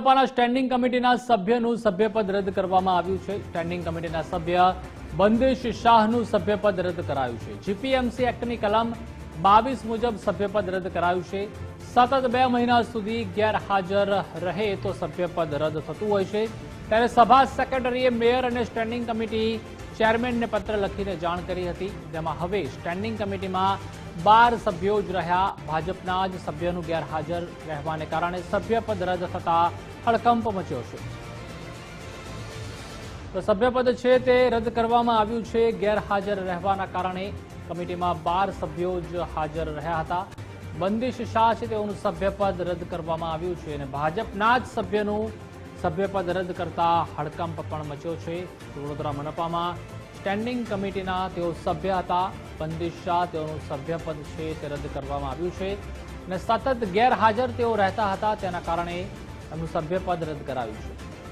મનપાના standing કમિટીના સભ્યનું સભ્યપદ રદ કરવામાં આવ્યું છે. સ્ટેન્ડિંગ કમિટીના સભ્ય બંદેશ શાહનું સભ્યપદ રદ કરાયું છે. જીપીએમસી એક્ટની કલમ બાવીસ મુજબ સભ્યપદ રદ કરાયું છે. સતત બે મહિના સુધી ગેરહાજર રહે તો સભ્યપદ રદ થતું હોય છે. ત્યારે સભા સેક્રેટરીએ મેયર અને સ્ટેન્ડિંગ કમિટી ચેરમેનને પત્ર લખીને જાણ કરી હતી. જેમાં હવે સ્ટેન્ડિંગ કમિટીમાં બાર સભ્યો જ રહ્યા. ભાજપના જ સભ્યનું ગેરહાજર રહેવાને કારણે સભ્યપદ રદ થતા હડકંપ મચ્યો છે. તો સભ્યપદ છે તે રદ કરવામાં આવ્યું છે. ગેરહાજર રહેવાના કારણે કમિટીમાં બાર સભ્યો જ હાજર રહ્યા હતા. બંદિશ શાહ છે તેઓનું સભ્યપદ રદ કરવામાં આવ્યું છે અને ભાજપના જ સભ્યનું સભ્યપદ રદ કરતા હડકંપ પણ મચ્યો છે. વડોદરા મનપામાં સ્ટેન્ડિંગ કમિટીના તેઓ સભ્ય હતા. બંદિશ તેઓનું સભ્યપદ છે તે રદ કરવામાં આવ્યું છે. અને સતત ગેરહાજર તેઓ રહેતા હતા, તેના કારણે એમનું સભ્યપદ રદ કરાયું છે.